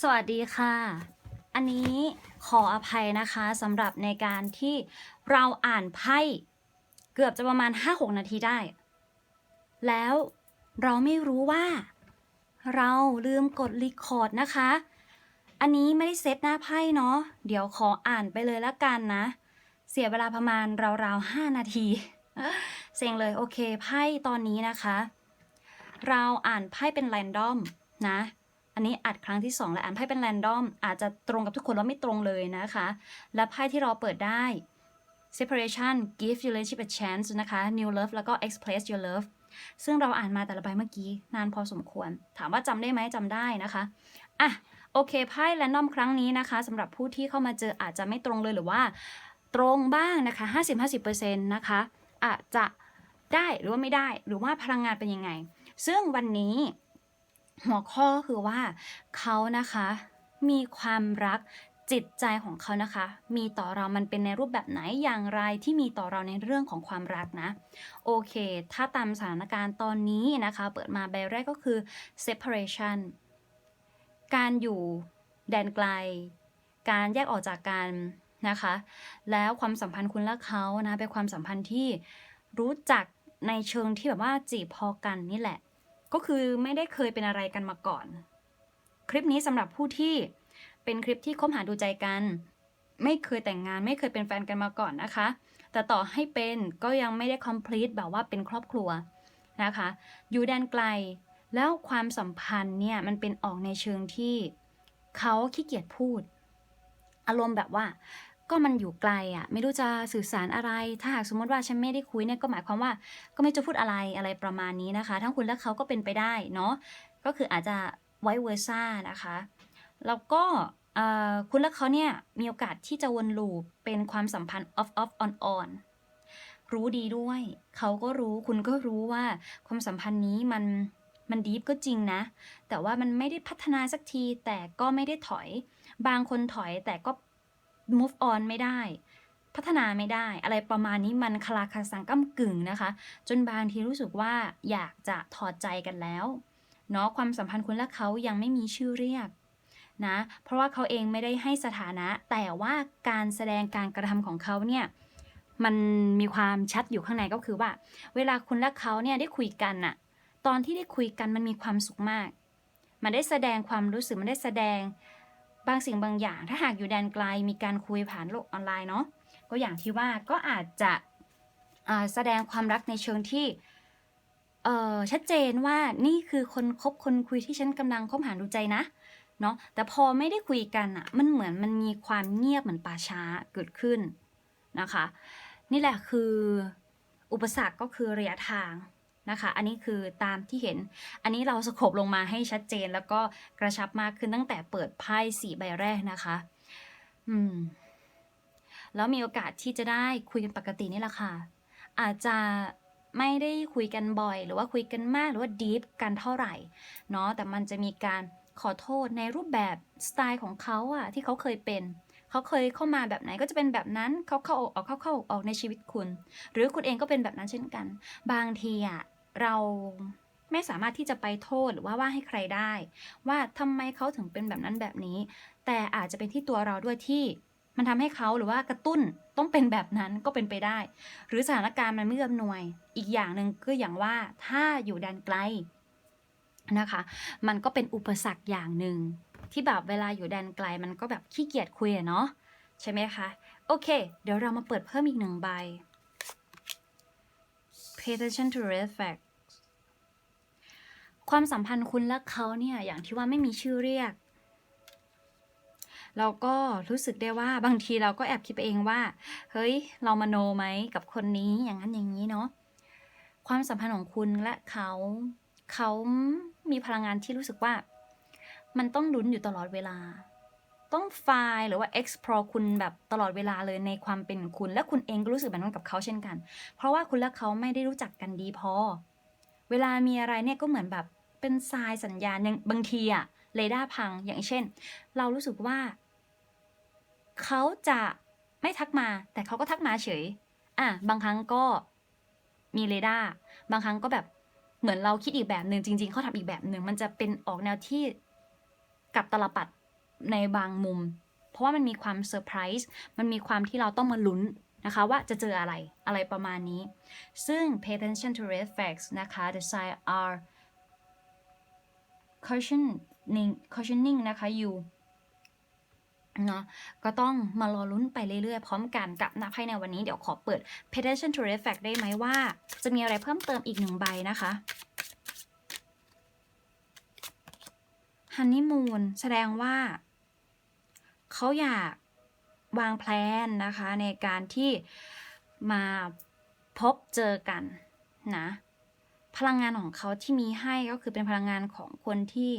สวัสดีค่ะ อันนี้ขออภัยนะคะสำหรับในการที่เราอ่านไพ่เกือบจะประมาณ 5-6 นาทีได้ แล้วเราไม่รู้ว่า เราลืมกดรีคอร์ดนะคะ อันนี้ไม่ได้เซตหน้าไพ่เนาะเดี๋ยวขออ่านไปเลยละกันนะ เสียเวลาประมาณราวๆ5นาทีเซ็งเลยโอเคไพ่ตอนนี้นะคะ เราอ่านไพ่เป็นแรนดอมนะ อันนี้อัดครั้งที่ 2 และอ่านไพ่เป็นแรนดอม อาจจะตรงกับทุกคนแล้วไม่ตรงเลยนะคะ และไพ่ที่เราเปิดได้ separation give your relationship a chance นะคะ new love แล้วก็ express your love ซึ่งเราอ่านมาแต่ละใบเมื่อกี้ นานพอสมควร ถามว่าจำได้ไหมจำได้นะคะอะโอเคไพ่แรนดอมครั้งนี้นะคะสำหรับผู้ที่เข้ามาเจออาจจะไม่ตรงเลยหรือว่า ตรงบ้างนะคะ 50-50%นะคะอาจจะได้หรือว่าไม่ได้ หรือว่าพลังงานเป็นยังไง ซึ่งวันนี้ หัวข้อคือว่าเขานะคะมีความรักจิตใจของเขานะคะ มีต่อเรามันเป็นในรูปแบบไหนอย่างไรที่มีต่อเราในเรื่องของความรักนะ โอเค ถ้าตามสถานการณ์ตอนนี้นะคะ เปิดมาใบแรกก็คือ separation การอยู่แดนไกล การแยกออกจากกันนะคะ แล้วความสัมพันธ์คุณและเขานะเป็นความสัมพันธ์ที่รู้จักในเชิงที่แบบว่าจีบพอกันนี่แหละ ก็คือไม่ได้เคยเป็นอะไรกันมาก่อน คลิปนี้สำหรับผู้ที่เป็นคลิปที่คบหาดูใจกัน ไม่เคยแต่งงานไม่เคยเป็นแฟนกันมาก่อนนะคะ แต่ต่อให้เป็นก็ยังไม่ได้ complete แบบว่าเป็นครอบครัวนะคะ อยู่แดนไกล แล้วความสัมพันธ์เนี่ยมันเป็นออกในเชิงที่เขาขี้เกียจพูด อารมณ์แบบว่า ก็มันอยู่ไกลอะไม่รู้จะสื่อสารอะไร ถ้าหากสมมติว่าฉันไม่ได้คุยเนี่ย ก็หมายความว่า ก็ไม่จะพูดอะไร อะไรประมาณนี้นะคะ ทั้งคุณและเขาก็เป็นไปได้เนาะ ก็คืออาจจะไวเวอร์ซ่านะคะ แล้วก็เอ่อคุณและเขาเนี่ยมีโอกาสที่จะวนลูปเป็นความสัมพันธ์ off off on on รู้ดีด้วย เขาก็รู้คุณก็รู้ว่าความสัมพันธ์นี้มันมันดีฟก็จริงนะ แต่ว่ามันไม่ได้พัฒนาสักทีแต่ก็ไม่ได้ถอย บางคนถอยแต่ก็ move on ไม่ได้ พัฒนาไม่ได้ อะไรประมาณนี้มันคลาคาสังก้ากึ่งนะคะ จนบางทีรู้สึกว่าอยากจะถอดใจกันแล้วเนาะความสัมพันธ์คุณและเขายังไม่มีชื่อเรียกนะเพราะว่าเขาเองไม่ได้ให้สถานะ แต่ว่าการแสดงการกระทำของเขาเนี่ยมันมีความชัดอยู่ข้างในก็คือว่า เวลาคุณและเขาเนี่ยได้คุยกันน่ะตอนที่ได้คุยกันมันมีความสุขมาก มันได้แสดงความรู้สึกมันได้แสดง บางสิ่งบางอย่างถ้าหากอยู่แดนไกลมีการคุยผ่านโลกออนไลน์เนาะก็อย่างที่ว่าก็อาจจะแสดงความรักในเชิงที่ชัดเจนว่านี่คือคนคบคนคุยที่ฉันกำลังคบหาดูใจนะเนาะแต่พอไม่ได้คุยกันอะมันเหมือนมันมีความเงียบเหมือนป่าช้าเกิดขึ้นนะคะ นี่แหละคืออุปสรรคก็คือระยะทาง นะคะ อันนี้คือตามที่เห็น อันนี้เราสโคบลงมาให้ชัดเจนแล้วก็กระชับมากขึ้นตั้งแต่เปิดไพ่สี่ใบแรกนะคะ อืม แล้วมีโอกาสที่จะได้คุยกันปกตินี่แหละค่ะ อาจจะไม่ได้คุยกันบ่อย หรือว่าคุยกันมากหรือว่าดีฟกันเท่าไหร่ เนาะ แต่มันจะมีการขอโทษในรูปแบบสไตล์ของเขาอะที่เขาเคยเป็นเขาเคยเข้ามาแบบไหนก็จะเป็นแบบนั้นเขาเข้าออกเข้าเข้าออกในชีวิตคุณ หรือคุณเองก็เป็นแบบนั้นเช่นกัน บางทีอะ เราไม่สามารถที่จะไปโทษหรือว่าว่าให้ใครได้ ว่าทำไมเขาถึงเป็นแบบนั้นแบบนี้ แต่อาจจะเป็นที่ตัวเราด้วยที่มันทำให้เขาหรือว่ากระตุ้นต้องเป็นแบบนั้นก็เป็นไปได้ หรือสถานการณ์มันไม่เอื้อมหน่วย อีกอย่างหนึ่งก็อย่างว่าถ้าอยู่แดนไกลนะคะ มันก็เป็นอุปสรรคอย่างหนึ่งที่แบบเวลาอยู่แดนไกลมันก็แบบขี้เกียจคุยเนาะใช่ไหมคะโอเค เดี๋ยวเรามาเปิดเพิ่มอีกหนึ่งใบ pay attention to red flag ความสัมพันธ์คุณและเขาเนี่ยอย่างที่ว่าไม่มีชื่อเรียก เราก็รู้สึกได้ว่าบางทีเราก็แอบคิดไปเองว่า เฮ้ย เรามโนไหมกับคนนี้อย่างนั้นอย่างนี้เนาะความสัมพันธ์ของคุณและเขาเขามีพลังงานที่รู้สึกว่า มันต้องลุ้นอยู่ตลอดเวลา ต้องไฟล์หรือว่า explore คุณแบบตลอดเวลาเลยในความเป็นคุณ และคุณเองก็รู้สึกแบบนั้นกับเขาเช่นกัน เพราะว่าคุณและเขาไม่ได้รู้จักกันดีพอ เวลามีอะไรเนี่ยก็เหมือนแบบ เป็นทรายสัญญาณบางทีอะเรดาร์พังอย่างเช่น เรารู้สึกว่า เขาจะไม่ทักมา แต่เขาก็ทักมาเฉย อะบางครั้งก็มีเรดาร์บางครั้งก็แบบเหมือนเราคิดอีกแบบหนึ่งจริง ๆเขาทำอีกแบบหนึ่งมันจะเป็นออกแนวที่กับตลปัดในบางมุม เพราะว่ามันมีความเซอร์ไพรส์มันมีความที่เราต้องมาลุ้นนะคะว่าจะเจออะไรอะไรประมาณนี้ ซึ่ง pay attention to red flags นะคะ the sign are cautioning cautioning นะคะ you เนาะก็ต้องมารอลุ้นไปเรื่อยๆ พร้อมกันกับนักไพ่ในวันนี้เดี๋ยวขอเปิด pay attention to red flag ได้ไหมว่า จะมีอะไรเพิ่มเติมอีกหนึ่งใบนะคะ honeymoon แสดงว่า เขาอยากวางแผนนะคะ ในการที่มาพบเจอกันนะ พลังงานของเขาที่มีให้ก็คือเป็นพลังงานของคนที่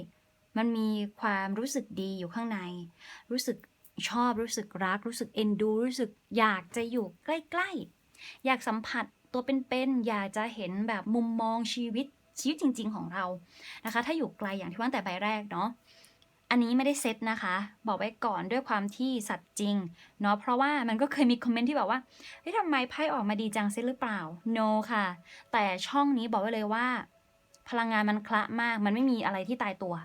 มันมีความรู้สึกดีอยู่ข้างใน รู้สึกชอบรู้สึกรัก รู้สึกเอ็นดู รู้สึกอยากจะอยู่ใกล้ๆ อยากสัมผัสตัวเป็นๆอยากจะเห็นแบบมุมมองชีวิตชีวิตจริง ๆ ของเรานะคะ ถ้าอยู่ไกลอย่างที่ว่าแต่ใบแรกเนาะ อันนี้ไม่ได้เซตนะคะ บอกไว้ก่อนด้วยความที่สัตว์จริงเนาะเพราะว่ามันก็เคยมีคอมเมนต์ที่บอกว่าเฮ้ยทำไมไพ่ออกมาดีจังเซตหรือเปล่า no ค่ะ แต่ช่องนี้บอกไว้เลยว่า พลังงานมันคละมากมันไม่มีอะไรที่ตายตัว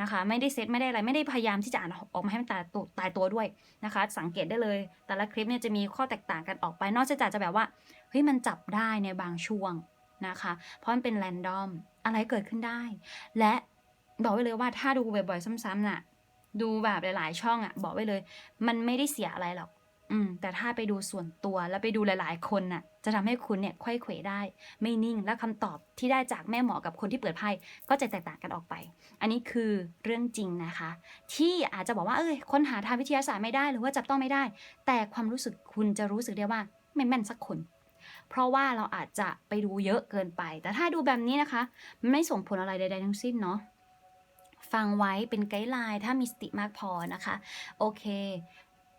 นะคะ ไม่ได้เซตไม่ได้อะไรไม่ได้พยายามที่จะอ่านออกมาให้มันตายตัวตายตัวด้วยนะคะ สังเกตได้เลย แต่ละคลิปเนี่ยจะมีข้อแตกต่างกันออกไป นอกจากจะแบบว่าเฮ้ยมันจับได้ในบางช่วงนะคะ เพราะมันเป็นแรนดอมอะไรเกิดขึ้นได้ และ บอกไว้เลยว่าถ้าดูบ่อยๆซ้ำๆน่ะ ดูแบบหลาย ๆ ช่องอะบอกไว้เลย มันไม่ได้เสียอะไรหรอก อืม แต่ถ้าไปดูส่วนตัวแล้วไปดูหลาย ๆ คนน่ะ จะทำให้คุณเนี่ยค่อยเขวได้ ไม่นิ่งและคำตอบที่ได้จากแม่หมอกับคนที่เปิดไพ่ก็จะแตกต่างกันออกไป อันนี้คือเรื่องจริงนะคะ ที่อาจจะบอกว่าเอ้ยค้นหาทางวิทยาศาสตร์ไม่ได้หรือว่าจับต้องไม่ได้ แต่ความรู้สึกคุณจะรู้สึกได้ว่าไม่แม่นสักคนเพราะว่าเราอาจจะไปดูเยอะเกินไป แต่ถ้าดูแบบนี้นะคะ ไม่ส่งผลอะไรใดๆทั้งสิ้นเนาะ ฟังไว้เป็นไกด์ไลน์ถ้ามีสติมากพอนะคะ โอเค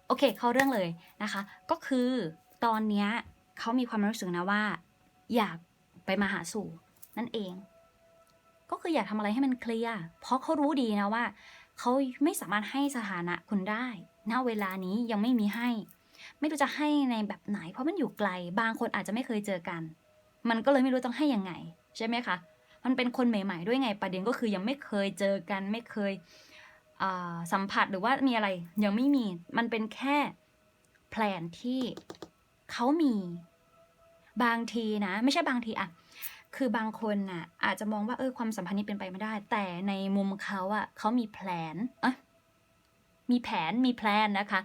โอเค เข้าเรื่องเลยนะคะ ก็คือตอนเนี้ยเขามีความรู้สึกนะว่า อยากไปมาหาสู่นั่นเอง ก็คืออยากทำอะไรให้มันเคลียร์เพราะเขารู้ดีนะว่าเขาไม่สามารถให้สถานะคุณได้ณเวลานี้ยังไม่มีให้ ไม่รู้จะให้ในแบบไหน เพราะมันอยู่ไกล บางคนอาจจะไม่เคยเจอกัน มันก็เลยไม่รู้ต้องให้ยังไง ใช่ไหมคะ มันเป็นคนใหม่ๆ ด้วยไงประเด็นก็คือยังไม่เคยเจอกันไม่เคยสัมผัสหรือว่ามีอะไรยังไม่มีมันเป็นแค่แผนที่เขามีบางทีนะ ไม่ใช่บางทีอะคือบางคนน่ะ อาจจะมองว่าเออความสัมพันธ์นี้เป็นไปไม่ได้ แต่ในมุมเขาอะเขามีแผนเอะมีแผนมีแพลนนะคะ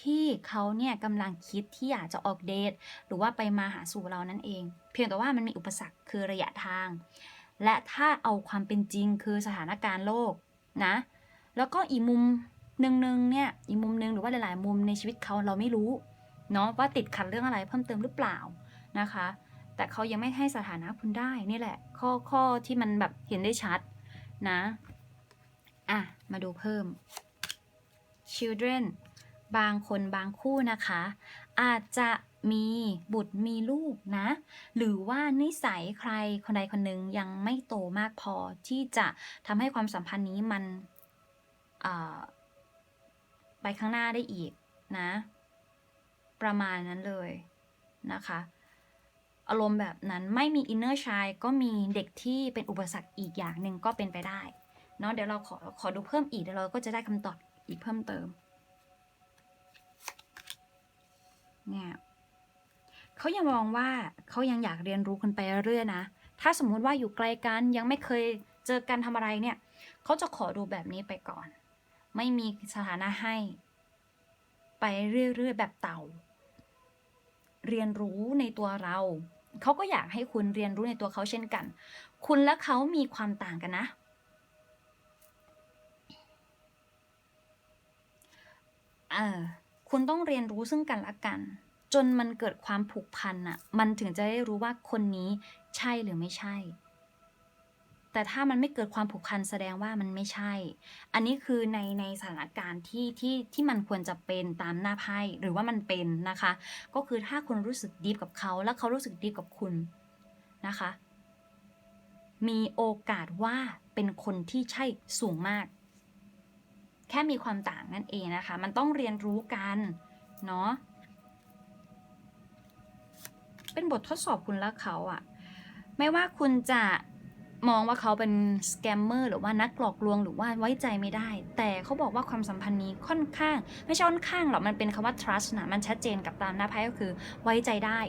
ที่เขาเนี่ยกำลังคิดที่อยากจะออกเดทหรือว่าไปมาหาสู่เรานั่นเอง เพียงแต่ว่ามันมีอุปสรรคคือระยะทาง และถ้าเอาความเป็นจริงคือสถานการณ์โลกนะ แล้วก็อีกมุมหนึ่งๆเนี่ยอีกมุมหนึ่งหรือว่าหลาย ๆ มุมในชีวิตเขาเราไม่รู้เนาะว่าติดขัดเรื่องอะไรเพิ่มเติมหรือเปล่านะคะ แต่เขายังไม่ให้สถานะคุณได้นี่แหละ ข้อข้อที่มันแบบเห็นได้ชัดนะอะมาดูเพิ่ม children บางคนบางคู่นะคะ อาจจะ มีบุตรมีลูกนะ หรือว่านิสัยใครคนใดคนหนึ่งยังไม่โตมากพอที่จะทำให้ความสัมพันธ์นี้มันไปข้างหน้าได้อีกนะ ประมาณนั้นเลยนะคะ อารมณ์แบบนั้นไม่มีอินเนอร์ชายก็มีเด็กที่เป็นอุปสรรคอีกอย่างหนึ่งก็เป็นไปได้เนาะเดี๋ยวเราขอขอดูเพิ่มอีกเดี๋ยวเราก็จะได้คำตอบอีกเพิ่มเติมเนี่ย เขายังมองว่าเขายังอยากเรียนรู้กันไปเรื่อยนะ ถ้าสมมุติว่าอยู่ไกลกันยังไม่เคยเจอกันทำอะไรเนี่ยเขาจะขอดูแบบนี้ไปก่อน ไม่มีสถานะให้ ไปเรื่อยๆแบบเต่า เรียนรู้ในตัวเราเขาก็อยากให้คุณเรียนรู้ในตัวเขาเช่นกัน คุณและเขามีความต่างกันนะ เออคุณต้องเรียนรู้ซึ่งกันและกัน จนมันเกิดความผูกพันอะมันถึงจะได้รู้ว่าคนนี้ใช่หรือไม่ใช่ แต่ถ้ามันไม่เกิดความผูกพันแสดงว่ามันไม่ใช่ อันนี้คือในในสถานการณ์ที่ที่ที่มันควรจะเป็นตามหน้าไพ่หรือว่ามันเป็นนะคะ ก็คือถ้าคุณรู้สึกดีกับเขาแล้วเขารู้สึกดีกับคุณนะคะ มีโอกาสว่าเป็นคนที่ใช่สูงมาก แค่มีความต่างนั่นเองนะคะ มันต้องเรียนรู้กันเนาะ เป็นบททดสอบคุณและเขาอะไม่ว่าคุณจะมองว่าเขาเป็นสแกมเมอร์หรือว่านักหลอกลวงหรือว่าไว้ใจไม่ได้ แต่เขาบอกว่าความสัมพันธ์นี้ค่อนข้าง ไม่ใช่ค่อนข้างหรอกมันเป็นคำว่า trust นะมันชัดเจนกับตามหน้าไพ่ก็คือไว้ใจได้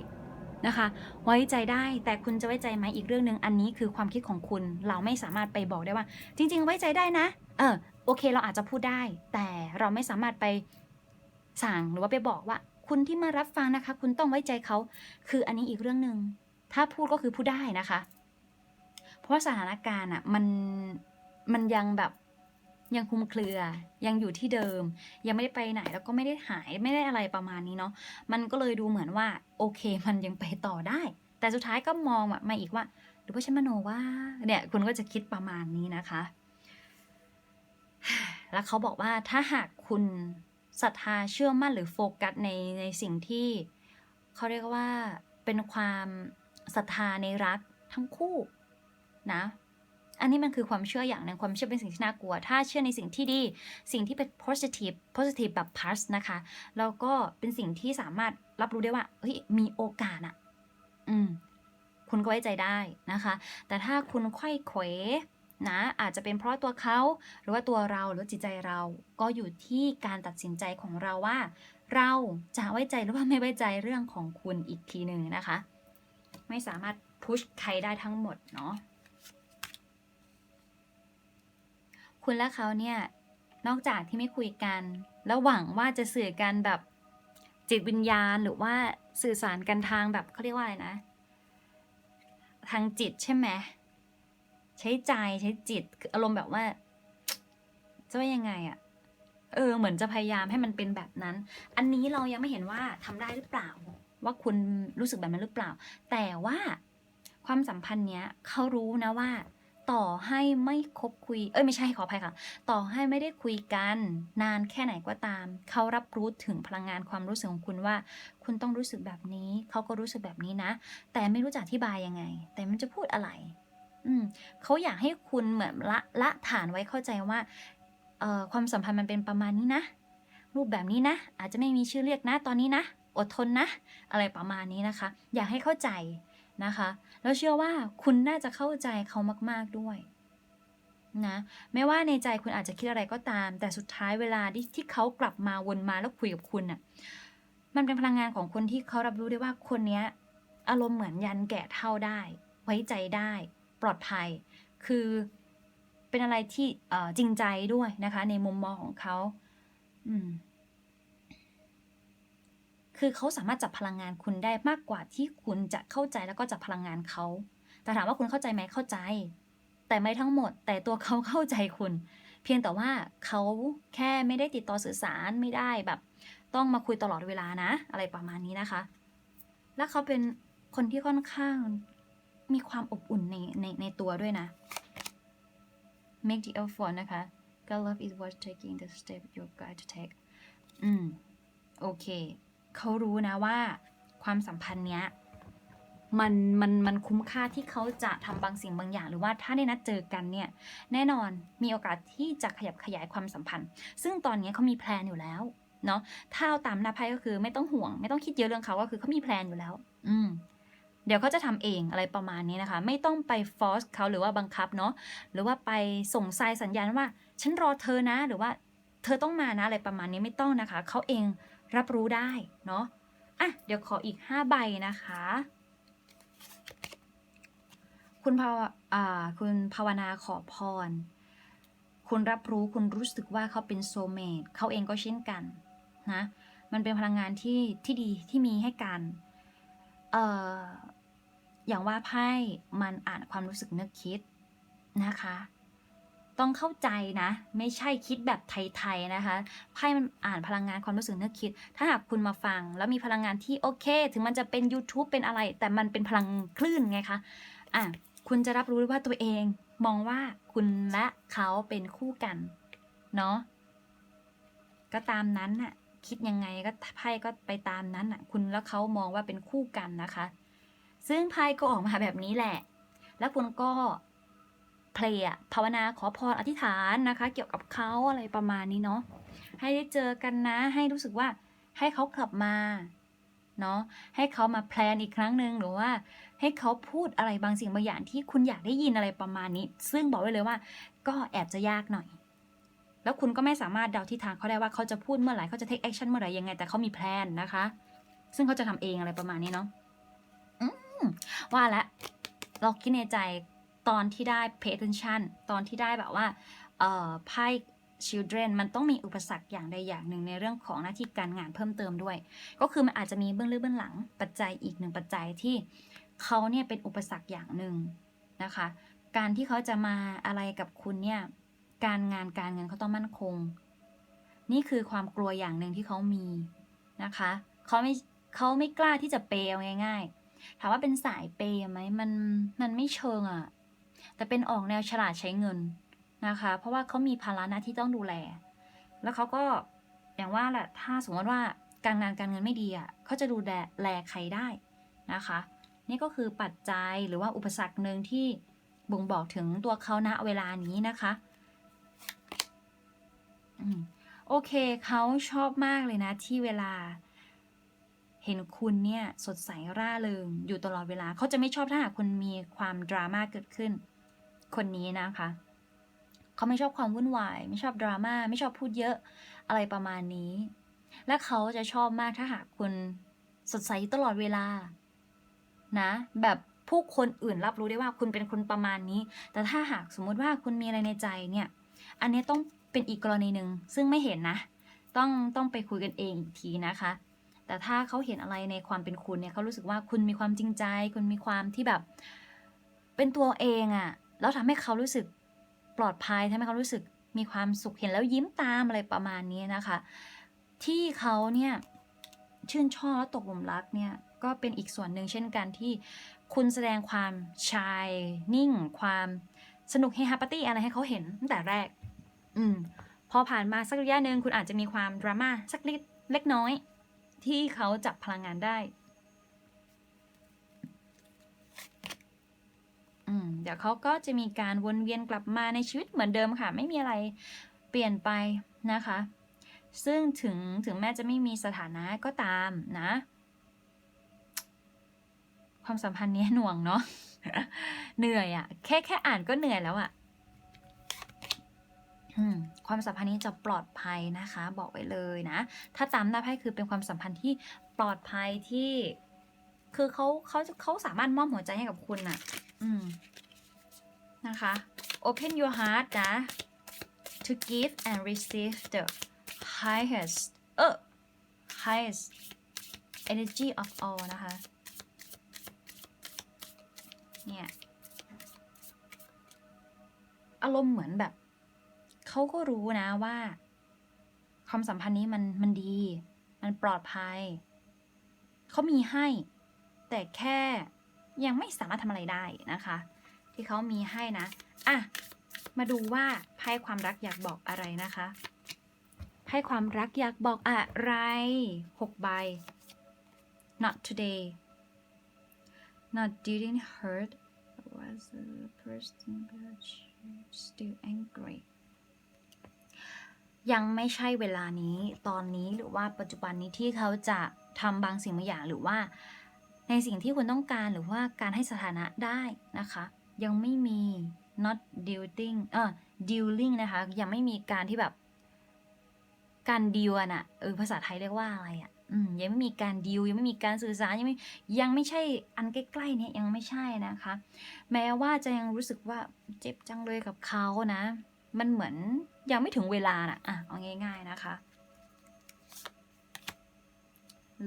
นะคะ ไว้ใจได้แต่คุณจะไว้ใจไหมอีกเรื่องหนึ่งอันนี้คือความคิดของคุณ เราไม่สามารถไปบอกได้ว่า จริง ๆ ไว้ใจได้นะ เออโอเค เราอาจจะพูดได้ แต่เราไม่สามารถไปสั่งหรือว่าไปบอกว่า คุณที่มารับฟังนะคะ คุณต้องไว้ใจเขา คืออันนี้อีกเรื่องหนึ่งถ้าพูดก็คือพูดได้นะคะ เพราะสถานการณ์อะมันมันยังแบบยังคลุมเครือ ยังอยู่ที่เดิม ยังไม่ได้ไปไหนแล้วก็ไม่ได้หายไม่ได้อะไรประมาณนี้เนาะมันก็เลยดูเหมือนว่า โอเค มันยังไปต่อได้ แต่สุดท้ายก็มองอะมาอีกว่าหรือว่าฉันมโนว่า เนี่ย คุณก็จะคิดประมาณนี้นะคะ แล้วเขาบอกว่าถ้าหากคุณ ศรัทธาเชื่อมั่นหรือโฟกัสในในสิ่งที่เขาเรียกว่าเป็นความศรัทธาในรักทั้งคู่นะ อันนี้มันคือความเชื่ออย่างหนึ่งความเชื่อเป็นสิ่งที่น่ากลัว ถ้าเชื่อในสิ่งที่ดี สิ่งที่เป็น positive positive แบบ plus นะคะ แล้วก็เป็นสิ่งที่สามารถรับรู้ได้ว่า เฮ้ย มีโอกาสอะอืม คุณก็ไว้ใจได้นะคะ แต่ถ้าคุณไขว้เขว นะอาจจะเป็นเพราะตัวเขาหรือว่าตัวเราหรือจิตใจเราก็อยู่ที่การตัดสินใจของเราว่า เราจะไว้ใจหรือว่าไม่ไว้ใจเรื่องของคุณอีกทีหนึ่งนะคะ ไม่สามารถพุชใครได้ทั้งหมดเนาะคุณและเขาเนี่ยนอกจากที่ไม่คุยกัน แล้วหวังว่าจะสื่อกันแบบจิตวิญญาณหรือว่าสื่อสารกันทางแบบเขาเรียกว่าอะไรนะ ทางจิตใช่ไหม ใช้ใจใช้จิตคืออารมณ์แบบว่า จะว่ายังไงอะเออ เหมือนจะพยายามให้มันเป็นแบบนั้น อันนี้เรายังไม่เห็นว่าทำได้หรือเปล่า ว่าคุณรู้สึกแบบนั้นหรือเปล่า แต่ว่าความสัมพันธ์เนี้ยเขารู้นะว่า ต่อให้ไม่คบคุย เอ้ยไม่ใช่ขออภัยค่ะ ต่อให้ไม่ได้คุยกัน นานแค่ไหนก็ตาม เขารับรู้ถึงพลังงานความรู้สึกของคุณว่า คุณต้องรู้สึกแบบนี้ เขาก็รู้สึกแบบนี้นะ แต่ไม่รู้จะอธิบายยังไง แต่มันจะพูดอะไร อืมเขาอยากให้คุณเหมือนละละฐานไว้เข้าใจว่าเอ่อความสัมพันธ์มันเป็นประมาณนี้นะ รูปแบบนี้นะ อาจจะไม่มีชื่อเรียกนะตอนนี้นะ อดทนนะ อะไรประมาณนี้นะคะ อยากให้เข้าใจนะคะ แล้วเชื่อว่าคุณน่าจะเข้าใจเขามาก ๆด้วยนะไม่ว่าในใจคุณอาจจะคิดอะไรก็ตาม แต่สุดท้ายเวลาที่ที่เขากลับมาวนมาแล้วคุยกับคุณน่ะมันเป็นพลังงานของคนที่เขารับรู้ได้ว่าคนเนี้ย อารมณ์เหมือนยันแก่เท่าได้ ไว้ใจได้ ปลอดภัย คือเป็นอะไรที่จริงใจด้วยนะคะ ในมุมมองของเขาอืมคือเขาสามารถจับพลังงานคุณได้มากกว่าที่คุณจะเข้าใจแล้วก็จับพลังงานเขา แต่ถามว่าคุณเข้าใจไหมเข้าใจ แต่ไม่ทั้งหมด แต่ตัวเขาเข้าใจคุณ เพียงแต่ว่าเขาแค่ไม่ได้ติดต่อสื่อสารไม่ได้แบบ ต้องมาคุยตลอดเวลานะ อะไรประมาณนี้นะคะ และเขาเป็นคนที่ค่อนข้าง มีความอบอุ่นในในในตัวด้วยนะ make the effort นะคะ God love is worth taking the step you're g o i to take อืม โอเค เขารู้นะว่าความสัมพันธ์เนี้ยมันมันมันคุ้มค่าที่เขาจะทำบางสิ่งบางอย่าง หรือว่าถ้าได้นัดเจอกันเนี่ย แน่นอนมีโอกาสที่จะขยับขยายความสัมพันธ์ ซึ่งตอนนี้เขามีแพลนอยู่แล้วเนาะถ้าเอาตามหน้าไพ่ก็คือไม่ต้องห่วง ไม่ต้องคิดเยอะเรื่องเขาก็คือเขามีแพลนอยู่แล้ว อืม เดี๋ยวเขาจะทำเองอะไรประมาณนี้นะคะ ไม่ต้องไปฟอร์สเขาหรือว่าบังคับเนาะหรือว่าไปส่งทรายสัญญาณว่า ฉันรอเธอนะหรือว่าเธอต้องมานะอะไรประมาณนี้ไม่ต้องนะคะ เขาเองรับรู้ได้เนาะอะเดี๋ยวขออีก 5 ใบนะคะ คุณภาวอ่าคุณภาวนาขอพร คุณรับรู้คุณรู้สึกว่าเขาเป็นโซเมตเขาเองก็เช่นกันนะมันเป็นพลังงานที่ที่ดีที่มีให้กัน เอ่อ อย่างว่าไพ่มันอ่านความรู้สึกนึกคิดนะคะ ต้องเข้าใจนะ ไม่ใช่คิดแบบไทยๆนะคะไพ่มันอ่านพลังงานความรู้สึกนึกคิด ถ้าหากคุณมาฟัง แล้วมีพลังงานที่โอเค ถึงมันจะเป็น YouTube เป็นอะไร แต่มันเป็นพลังคลื่นไงคะอะคุณจะรับรู้ว่าตัวเอง มองว่าคุณและเขาเป็นคู่กันเนาะก็ตามนั้นน่ะคิดยังไงก็ไพ่ก็ไปตามนั้นน่ะ คุณแล้วเขามองว่าเป็นคู่กันนะคะ ซึ่งไพ่ก็ออกมาแบบนี้แหละ แล้วคุณก็เพลย์ภาวนาขอพรอธิษฐานนะคะ เกี่ยวกับเขาอะไรประมาณนี้เนาะให้ได้เจอกันนะให้รู้สึกว่าให้เขากลับมาเนาะให้เขามาแพลนอีกครั้งหนึ่งหรือว่า ให้เขาพูดอะไรบางสิ่งบางอย่างที่คุณอยากได้ยินอะไรประมาณนี้ ซึ่งบอกไว้เลยว่า ก็แอบจะยากหน่อย แล้วคุณก็ไม่สามารถเดาทิศทางเขาได้ว่าเขาจะพูดเมื่อไหร่เขาจะ take action เมื่อไหร่ยังไงแต่เขามีแพลนนะคะ ซึ่งเขาจะทำเองอะไรประมาณนี้เนาะ ว่าแล้วเราคิดในใจตอนที่ได้ pay attention ตอนที่ได้แบบว่าเอ่อไพ่ children มันต้องมีอุปสรรคอย่างใดอย่างหนึ่งในเรื่องของหน้าที่การงานเพิ่มเติมด้วย ก็คือมันอาจจะมีเบื้องลึกเบื้องหลัง ปัจจัยอีกหนึ่งปัจจัยที่เขาเนี่ยเป็นอุปสรรคอย่างหนึ่งนะคะ การที่เขาจะมาอะไรกับคุณเนี่ยการงานการเงินเขาต้องมั่นคง นี่คือความกลัวอย่างหนึ่งที่เขามีนะคะเขาไม่เขาไม่กล้าที่จะเปย์ง่ายๆ ถามว่าเป็นสายเปย์ไหมมันมันไม่เชิงอะแต่เป็นออกแนวฉลาดใช้เงินนะคะ เพราะว่าเขามีภาระหน้าที่ต้องดูแล แล้วเขาก็อย่างว่าแหละถ้าสมมติว่าการงานการเงินไม่ดีอะเขาจะดูแลแลใครได้นะคะ นี่ก็คือปัจจัยหรือว่าอุปสรรคหนึ่งที่บ่งบอกถึงตัวเขาณเวลานี้นะคะโอเคเขาชอบมากเลยนะที่เวลา เห็นคุณเนี่ยสดใสร่าเริงอยู่ตลอดเวลา เขาจะไม่ชอบถ้าหากคุณมีความดราม่าเกิดขึ้น คนนี้นะคะ เขาไม่ชอบความวุ่นวาย ไม่ชอบดราม่าไม่ชอบพูดเยอะอะไรประมาณนี้ และเขาจะชอบมากถ้าหากคุณสดใสตลอดเวลา นะ แบบผู้คนอื่นรับรู้ได้ว่าคุณเป็นคนประมาณนี้ แต่ถ้าหากสมมุติว่าคุณมีอะไรในใจเนี่ย อันนี้ต้องเป็นอีกกรณีหนึ่งซึ่งไม่เห็นนะ ต้องต้องไปคุยกันเองอีกทีนะคะ แต่ถ้าเขาเห็นอะไรในความเป็นคุณเนี่ยเขารู้สึกว่าคุณมีความจริงใจ คุณมีความที่แบบ เป็นตัวเองอะ่ะแล้วทำให้เขารู้สึกปลอดภัยทำให้เขารู้สึกมีความสุขเห็นแล้วยิ้มตามอะไรประมาณนี้นะคะ ที่เขาเนี่ยชื่นชอบและตกหลุมรักเนี่ยก็เป็นอีกส่วนหนึ่งเช่นกันที่คุณแสดงความชายนิ่ง ความสนุกเฮฮาปาร์ตี้อะไรให้เขาเห็นตั้งแต่แรก อืมพอผ่านมาสักระยะหนึ่งคุณอาจจะมีความดราม่าสักเล็กเล็กน้อย ที่เขาจับพลังงานได้ อืม เดี๋ยวเขาก็จะมีการวนเวียนกลับมาในชีวิตเหมือนเดิมค่ะ ไม่มีอะไรเปลี่ยนไปนะคะ ซึ่งถึงถึงแม้จะไม่มีสถานะก็ตามนะ ความสัมพันธ์นี้หน่วงเนาะ เหนื่อยอะแค่แค่อ่านก็เหนื่อยแล้วอะ ความสัมพันธ์นี้จะปลอดภัยนะคะ บอกไว้เลยนะ ถ้าจำได้ไพ่คือเป็นความสัมพันธ์ที่ปลอดภัยที่ คือเขาเขาเขาสามารถมอบหัวใจให้กับคุณน่ะอืมนะคะ open your heart นะ to give and receive the highest เออ highest energy of all นะคะ เนี่ย อารมณ์เหมือนแบบ เขาก็รู้นะว่า ความสัมพันธ์นี้มันมันดี มันปลอดภัย เขามีให้ แต่แค่ยังไม่สามารถทำอะไรได้นะคะ ที่เขามีให้นะอะมาดูว่าไพ่ความรักอยากบอกอะไรนะคะไพ่ความรักอยากบอกอะไรหกใบ not today not didn't hurt was the person but still angry ยังไม่ใช่เวลานี้ตอนนี้หรือว่าปัจจุบันนี้ที่เขาจะทำบางสิ่งบางอย่างหรือว่า ในสิ่งที่คุณต้องการหรือว่าการให้สถานะได้นะคะ ยังไม่มี not dealing เออ dealing นะคะ ยังไม่มีการที่แบบการดีลอะเออภาษาไทยเรียกว่าอะไรอะอืมยังไม่มีการดีลยังไม่มีการสื่อสารยังไม่ยังไม่ใช่อันใกล้ๆเนี่ยยังไม่ใช่นะคะ แม้ว่าจะยังรู้สึกว่าเจ็บจังเลยกับเขานะ มันเหมือน ยังไม่ถึงเวลาน่ะอะเอาง่ายๆนะคะ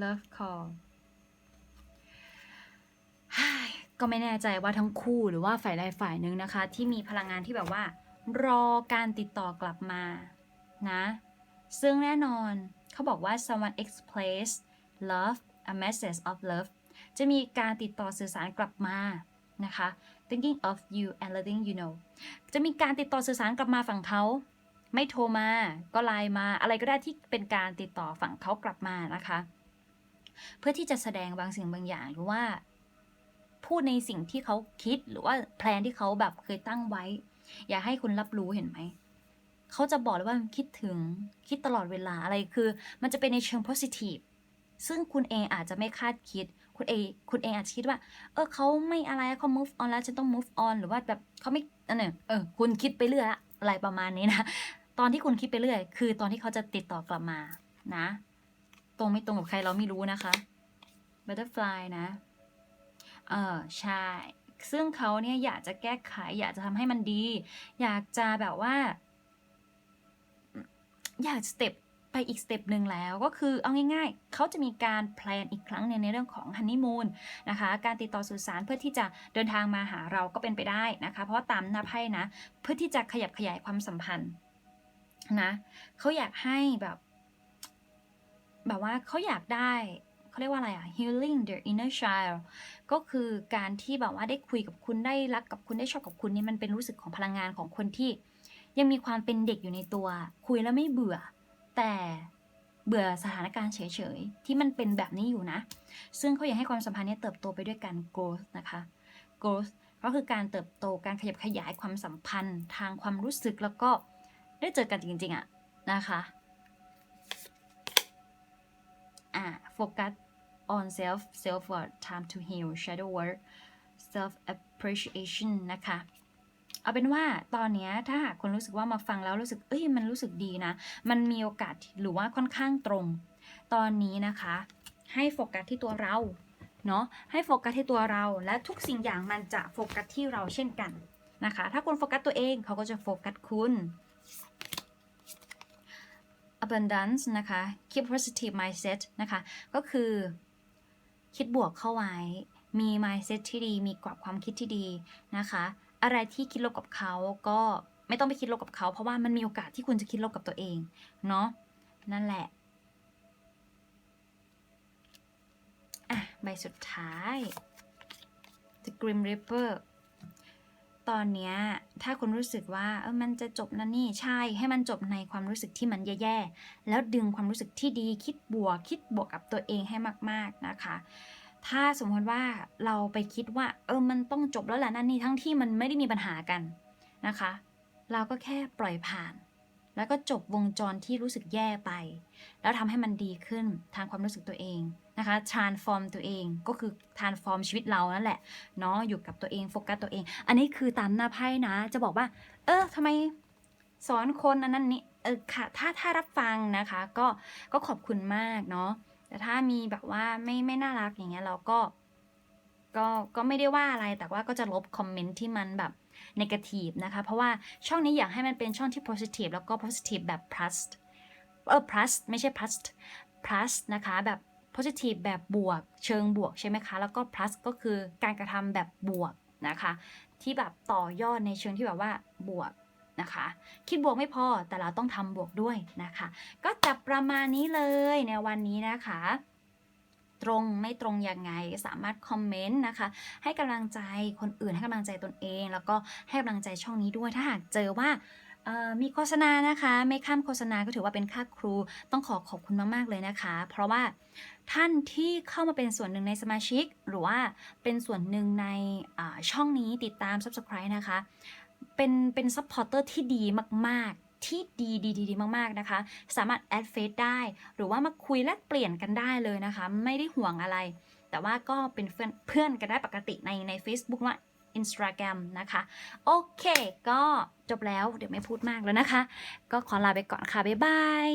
love call ก็ไม่แน่ใจว่าทั้งคู่หรือว่าฝ่ายใดฝ่ายหนึ่งนะคะ ที่มีพลังงานที่แบบว่า รอการติดต่อกลับมานะ ซึ่งแน่นอนเขาบอกว่า someone express love a message of love จะมีการติดต่อสื่อสารกลับมานะคะ thinking of you and letting you know จะมีการติดต่อสื่อสารกลับมาฝั่งเขา ไม่โทรมา ก็ไลน์มา อะไรก็ได้ที่เป็นการติดต่อฝั่งเขากลับมานะคะ เพื่อที่จะแสดงบางสิ่งบางอย่างหรือว่า พูดในสิ่งที่เขาคิดหรือว่าแพลนที่เขาแบบเคยตั้งไว้ อยากให้คุณรับรู้เห็นไหมเขาจะบอกเลยว่าคิดถึงคิดตลอดเวลาอะไรคือ มันจะเป็นในเชิง positive ซึ่งคุณเองอาจจะไม่คาดคิด คุณเองคุณเองอาจจะคิดว่า เออเขาไม่อะไรเขา move on แล้วฉันต้อง move on หรือว่าแบบเขาไม่อันเนี่ยเออคุณคิดไปเรื่อยละอะไรประมาณนี้นะ ตอนที่คุณคิดไปเรื่อย คือตอนที่เขาจะติดต่อกลับมานะ ตรงไม่ตรงกับใครเราไม่รู้นะคะ butterfly นะ เออใช่ ซึ่งเขาเนี่ยอยากจะแก้ไข อยากจะทำให้มันดี อยากจะแบบว่า อยากสเต็ปไปอีกสเต็ปหนึ่งแล้วก็คือเอาง่ายๆ เขาจะมีการแพลนอีกครั้งหนึงในเรื่องของฮันนีมูนนะคะ การติดต่อสื่อสารเพื่อที่จะเดินทางมาหาเราก็เป็นไปได้นะคะ เพราะตามหน้าไพ่นะ เพื่อที่จะขยับขยายความสัมพันธ์ นะเขาอยากให้แบบ แบบว่าเขาอยากได้เขาเรียกว่าอะไรอะ healing the inner child ก็คือการที่แบบว่าได้คุยกับคุณได้รักกับคุณได้ชอบกับคุณนี่มันเป็นรู้สึกของพลังงานของคนที่ ยังมีความเป็นเด็กอยู่ในตัว คุยแล้วไม่เบื่อ แต่เบื่อสถานการณ์เฉยๆ ที่มันเป็นแบบนี้อยู่นะ ซึ่งเขาอยากให้ความสัมพันธ์นี้เติบโตไปด้วยกัน growth นะคะ growth ก็คือการเติบโตการขยับขยายความสัมพันธ์ ทางความรู้สึกแล้วก็ ได้เจอกันจริง ๆอะนะคะอ่าโฟกัส on self self worth time to heal shadow work self appreciation นะคะเอาเป็นว่าตอนนี้ถ้าหากคนรู้สึกว่ามาฟังแล้วรู้สึกเอ้ยมันรู้สึกดีนะ มันมีโอกาสหรือว่าค่อนข้างตรง ตอนนี้นะคะ ให้โฟกัสที่ตัวเราเนาะให้โฟกัสที่ตัวเราและทุกสิ่งอย่างมันจะโฟกัสที่เราเช่นกันนะคะ ถ้าคุณโฟกัสตัวเองเขาก็จะโฟกัสคุณ abundance นะคะ keep positive mindset นะคะ ก็คือคิดบวกเข้าไว้ มี mindset ที่ดี มีกรอบความคิดที่ดีนะคะ อะไรที่คิดลบกับเขาก็ไม่ต้องไปคิดลบกับเขา เพราะว่ามันมีโอกาสที่คุณจะคิดลบกับตัวเอง เนาะนั่นแหละ อะ ใบสุดท้าย The Grim Reaper ตอนเนี้ยถ้าคุณรู้สึกว่าเออมันจะจบนะนี่ใช่ให้มันจบในความรู้สึกที่มันแย่ๆแล้วดึงความรู้สึกที่ดีคิดบวก คิดบวกกับตัวเองให้มาก ๆนะคะ ถ้าสมมติว่าเราไปคิดว่า เออมันต้องจบแล้วแหละนั่นนี่ทั้งที่มันไม่ได้มีปัญหากันนะคะ เราก็แค่ปล่อยผ่าน แล้วก็จบวงจรที่รู้สึกแย่ไป แล้วทำให้มันดีขึ้นทางความรู้สึกตัวเอง นะคะ transform ตัวเองก็คือ transform ชีวิตเรานั่นแหละเนาะอยู่กับตัวเองโฟกัสตัวเอง อันนี้คือตามหน้าไพ่นะ จะบอกว่า เออทำไมสอนคนอันนั้นนี่เออค่ะถ้าถ้ารับฟังนะคะ ก็ก็ขอบคุณมากเนาะแต่ถ้ามีแบบว่าไม่ไม่น่ารักอย่างเงี้ยเราก็ก็ก็ไม่ได้ว่าอะไรแต่ว่าก็จะลบคอมเมนต์ที่มันแบบ negative นะคะ เพราะว่าช่องนี้อยากให้มันเป็นช่องที่ positive แล้วก็ positive แบบ plus เออ plus ไม่ใช่ plus plus นะคะแบบ positive แบบบวก เชิงบวกใช่ไหมคะ แล้วก็ plus ก็คือการกระทำแบบบวกนะคะ ที่แบบต่อยอดในเชิงที่แบบว่าบวกนะคะ คิดบวกไม่พอแต่เราต้องทำบวกด้วยนะคะ ก็จะประมาณนี้เลยในวันนี้นะคะตรงไม่ตรงยังไงสามารถคอมเมนต์นะคะ ให้กำลังใจคนอื่นให้กำลังใจตนเอง แล้วก็ให้กำลังใจช่องนี้ด้วยถ้าหากเจอว่ามีโฆษณานะคะ ไม่ข้ามโฆษณาก็ถือว่าเป็นค่าครูต้องขอขอบคุณมาก ๆ เลยนะคะ เพราะว่า ท่านที่เข้ามาเป็นส่วนหนึ่งในสมาชิก หรือว่าเป็นส่วนหนึ่งในช่องนี้ติดตาม Subscribe นะคะ เป็นเป็นซัพพอร์เตอร์ที่ดีมาก ๆ ที่ดีดีดีดีมาก ๆ นะคะ สามารถแอดเฟซได้ หรือว่ามาคุยแลกเปลี่ยนกันได้เลยนะคะ ไม่ได้ห่วงอะไร แต่ว่าก็เป็นเพื่อนเพื่อนกันได้ปกติในใน Facebook ว่า Instagram นะคะ โอเค ก็จบแล้วเดี๋ยวไม่พูดมากแล้วนะคะ ก็ขอลาไปก่อนค่ะ บ๊ายบาย